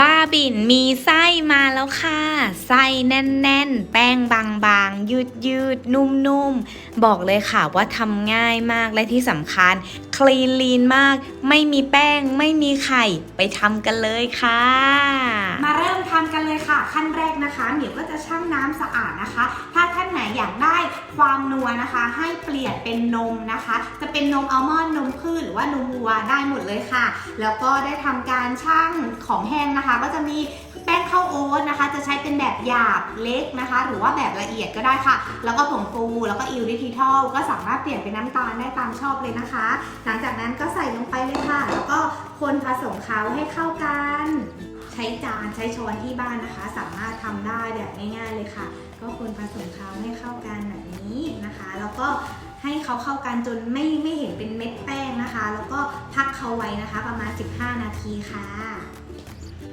บ้าบินมีไส้มาแล้วค่ะ ไส้แน่นๆ แป้งบางๆ ยืดยืดนุ่มๆ บอกเลยค่ะว่าทำง่ายมากและที่สำคัญ คลีนลีนมาก ไม่มีแป้งไม่มีไข่ ไปทำกันเลยค่ะ มาเริ่มทำกันเลยค่ะ ขั้นแรกนะคะเหมียวก็จะชั่งน้ำสะอาดนะคะ ถ้าท่านไหนอยากได้ความนัวนะคะ ให้เปลี่ยนเป็นนมนะคะ จะเป็นนมอัลมอนด์นมพืชหรือว่านมวัวได้หมดเลยค่ะ แล้วก็ได้ทำการชั่งของแห้งนะคะ ก็จะมีแป้งข้าวโอ๊ตนะคะ จะใช้เป็นแบบหยาบเล็กนะคะ หรือว่าแบบละเอียดก็ได้ค่ะ แล้วก็ผงฟูแล้วก็อิวดิทิทอลก็สามารถเปลี่ยนเป็นน้ำตาลได้ตามชอบเลยนะคะ หลังจากนั้นก็ใส่ลงไปเลยค่ะ แล้วก็คนผสมเขาให้เข้ากัน ใช้จานใช้ช้อนที่บ้านนะคะ สามารถทำได้แบบง่าย ๆเลยค่ะ ก็คนผสมเขาให้เข้ากันแบบนี้นะคะ แล้วก็ให้เขาเข้ากันจนไม่ไม่เห็นเป็นเม็ดแป้งนะคะ แล้วก็พักเขาไว้นะคะ ประมาณ 15 นาทีค่ะ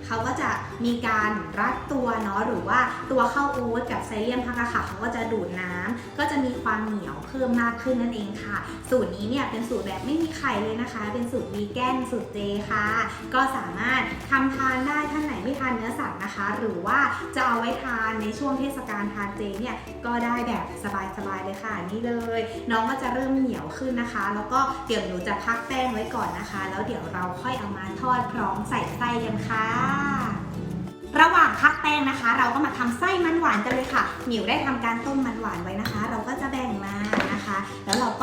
เขาก็จะมีการรัดตัวเนาะหรือว่าตัวข้าวโอ๊ตกับไซเลียมพักอะค่ะเขาก็จะดูดน้ำก็จะมีความเหนียวเพิ่มมากขึ้นนั่นเองค่ะ สูตรนี้เนี่ยเป็นสูตรแบบไม่มีไข่เลยนะคะ เป็นสูตรวีแกนสูตรเจค่ะ ก็สามารถทำทานได้ท่านไหนไม่ทานเนื้อสัตว์นะคะ หรือว่าจะเอาไว้ทานในช่วงเทศกาลทานเจเนี่ยก็ได้แบบสบายๆเลยค่ะนี่เลย น้องก็จะเริ่มเหนียวขึ้นนะคะ แล้วก็เดี๋ยวหนูจะพักแป้งไว้ก่อนนะคะ แล้วเดี๋ยวเราค่อยเอามาทอดพร้อมใส่ไส้กันค่ะระหว่างพักแป้งนะคะ เราก็มาทำไส้มันหวานกันเลยค่ะหมิวได้ทำการต้มมันหวานไว้นะคะ เราก็จะแบ่งมานะคะ แล้วเราก็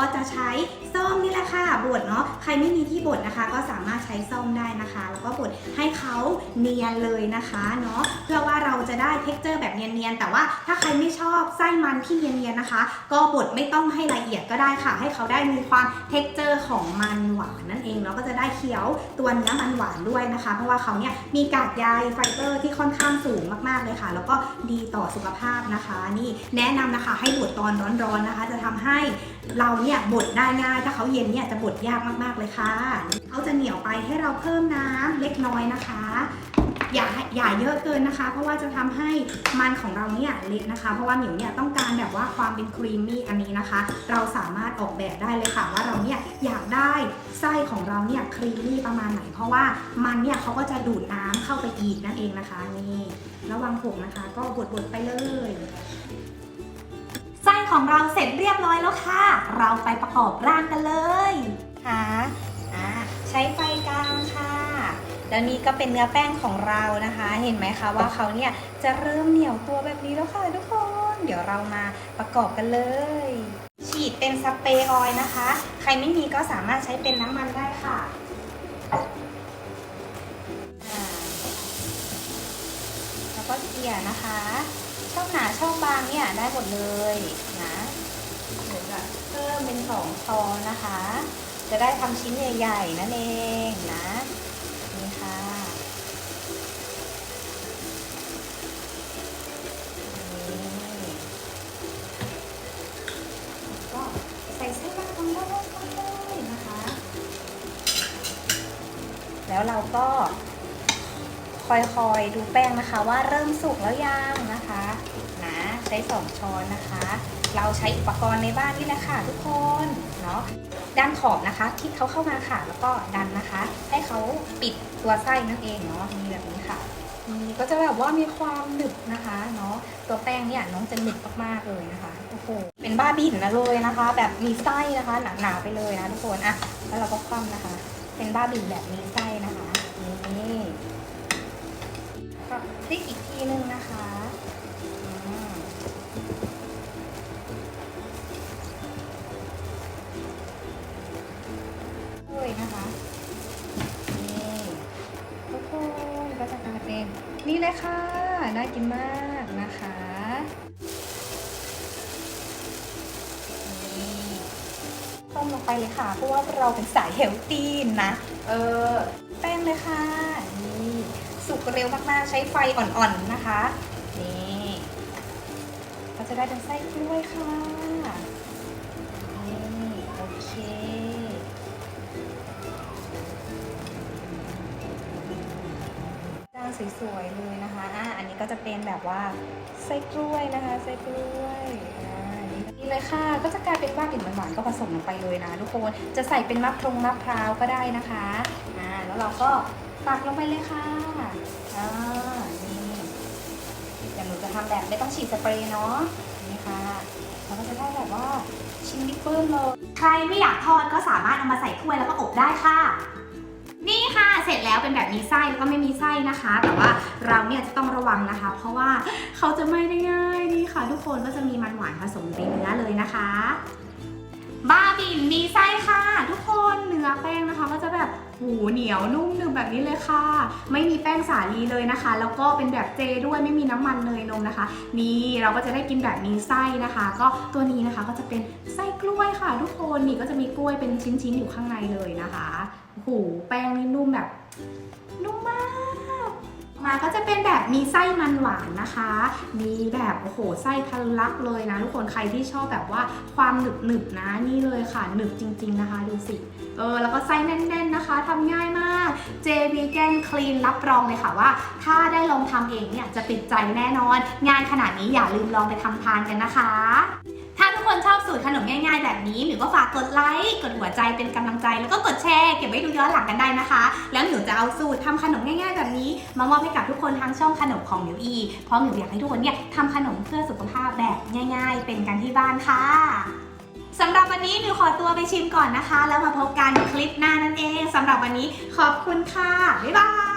ส้อมนี่แหละค่ะบดเนาะใครไม่มีที่บดนะคะ ก็สามารถใช้ส้อมได้นะคะ แล้วก็บดให้เขาเนียนเลยนะคะเนาะเพื่อว่าเราจะได้เท็กเจอร์แบบเนียนๆแต่ว่าถ้าใครไม่ชอบไส้มันที่เนียนๆนะคะ ก็บดไม่ต้องให้ละเอียดก็ได้ค่ะ ให้เขาได้มีความเท็กเจอร์ของมันหวานนั่นเองเนาะก็จะได้เคี้ยวตัวเนื้อมันหวานด้วยนะคะ เพราะว่าเขาเนี่ยมีกากใยไฟเบอร์ที่ค่อนข้างสูงมากๆเลยค่ะ แล้วก็ดีต่อสุขภาพนะคะ นี่แนะนำนะคะให้บดตอนร้อนๆนะคะ จะทำให้เราเนี่ยบดได้ง่ายถ้าเขาเย็นเนี่ยจะบดยากมากๆเลยค่ะเขาจะเหนียวไปให้เราเพิ่มน้ำเล็กน้อยนะคะ อย่าอย่าเยอะเกินนะคะ เพราะว่าจะทำให้มันของเราเนี่ยเละนะคะ เพราะว่าหมิวเนี่ยต้องการแบบว่าความเป็นครีมมี่อันนี้นะคะ เราสามารถออกแบบได้เลยค่ะ ว่าเราเนี่ยอยากได้ไส้ของเราเนี่ยครีมมี่ประมาณไหน เพราะว่ามันเนี่ยเขาก็จะดูดน้ำเข้าไปอีกนั่นเองนะคะนี่ระวังผงนะคะ ก็บดๆไปเลย ของเราเสร็จเรียบร้อยแล้วค่ะ เราไปประกอบร่างกันเลยค่ะอ่าใช้ไฟกลางค่ะ แล้วนี่ก็เป็นเนื้อแป้งของเรานะคะ เห็นไหมคะว่าเขาเนี่ยจะเริ่มเหนียวตัวแบบนี้แล้วค่ะทุกคน เดี๋ยวเรามาประกอบกันเลย ฉีดเป็นสเปรย์ออยล์นะคะ ใครไม่มีก็สามารถใช้เป็นน้ำมันได้ค่ะอ่าแล้วก็เกลี่ยนะคะ ช่องหนาช่องบางเนี่ยได้หมดเลยนะเดี๋ยวจะเพิ่มเป็นสองช้อนนะคะ จะได้ทำชิ้นใหญ่ๆนั่นเองนะนี่ค่ะนี่ก็ใส่ไส้บางลงได้เลยนะคะ แล้วเราก็ คอยๆดูแป้งนะคะ ว่าเริ่มสุกแล้วยังนะคะนะใช้สองช้อนนะคะ เราใช้อุปกรณ์ในบ้านนี่แหละค่ะทุกคนเนาะด้านขอบนะคะคลิกเขาเข้ามาค่ะ แล้วก็ดันนะคะ ให้เขาปิดตัวไส้นั่นเองเนาะมีแบบนี้ค่ะนี่ก็จะแบบว่ามีความหนึบนะคะเนาะตัวแป้งเนี่ยน้องจะหนึบมากๆเลยนะคะโอ้โหเป็นบ้าบิ่นนะเลยนะคะ แบบมีไส้นะคะหนาๆไปเลยนะทุกคนอะแล้วเราก็คว่ำนะคะ เป็นบ้าบิ่นแบบมีไส้นะคะนี่ ก็พลิกอีกทีนึงนะคะอืมด้วยนะคะ นี่ทุกคนก็จะกลายเป็นนี่เลยค่ะ น่ากินมากนะคะนี่ต้มลงไปเลยค่ะ เพราะว่าเราเป็นสายเฮลตี้นะ เออ แป้งเลยค่ะ สุกเร็วมากๆ ใช้ไฟอ่อนๆนะคะ นี่ก็จะได้เป็นไส้กล้วยค่ะ นี่โอเคจานสวยๆเลยนะคะอะอันนี้ก็จะเป็นแบบว่าไส้กล้วยนะคะ ไส้กล้วยอ่า เลยค่ะ ก็จะกลายเป็นว่ากลิ่นหวานๆก็ผสมลงไปเลยนะทุกคน จะใส่เป็นมะพร้งมะพร้าวก็ได้นะคะอ่าแล้วเราก็ตักลงไปเลยค่ะเออทำแบบไม่ต้องฉีดสเปรย์เนาะนี่ค่ะเราก็จะได้แบบว่าชิ้นนิปเปิลเลยใครไม่อยากทอดก็สามารถเอามาใส่ถ้วยแล้วก็อบได้ค่ะนี่ค่ะ เสร็จแล้วเป็นแบบมีไส้แล้วก็ไม่มีไส้นะคะ แต่ว่าเราเนี่ยจะต้องระวังนะคะ เพราะว่าเขาจะไม่ได้ง่ายนี่ค่ะ ทุกคนก็จะมีมันหวานผสมอยู่ใน เลยนะคะ บ้าบินมีไส้ค่ะ ทุกคนเนื้อแป้งนะคะก็จะแบบหูเหนียวนุ่มหนึบแบบนี้เลยค่ะ ไม่มีแป้งสาลีเลยนะคะ แล้วก็เป็นแบบเจด้วยไม่มีน้ำมันเนยนมนะคะ นี่เราก็จะได้กินแบบมีไส้นะคะ ก็ตัวนี้นะคะก็จะเป็นไส้กล้วยค่ะ ทุกคนนี่ก็จะมีกล้วยเป็นชิ้นๆอยู่ข้างในเลยนะคะโอ้โหแป้งนี่นุ่มแบบนุ่มมาก มาก็จะเป็นแบบมีไส้มันหวานนะคะ มีแบบโอ้โหไส้ทะลักเลยนะทุกคนใครที่ชอบแบบว่าความหนึบหนึบๆนะนี่เลยค่ะหนึบจริง ๆนะคะดูสิเออแล้วก็ไส้แน่น ๆนะคะทำง่ายมาก J Vegan Clean รับรองเลยค่ะว่า ถ้าได้ลองทำเองเนี่ยจะติดใจแน่นอน งานขนาดนี้อย่าลืมลองไปทำทานกันนะคะ คนชอบสูตรขนมง่ายๆ แบบนี้หมิวก็ฝากกดไลค์ กดหัวใจเป็นกำลังใจ แล้วก็กดแชร์เก็บไว้ดูย้อนหลังกันได้นะคะ แล้วหมิวจะเอาสูตรทำขนมง่ายๆ แบบนี้ มามอบให้กับทุกคนทางช่องขนมของหมิวอีเพราะหมิวอยากให้ทุกคนเนี่ยทำขนมเพื่อสุขภาพแบบง่าย ๆ เป็นกันที่บ้านค่ะสำหรับวันนี้หมิวขอตัวไปชิมก่อนนะคะ แล้วมาพบกันคลิปหน้านั่นเองสำหรับวันนี้ขอบคุณค่ะ บ๊ายบาย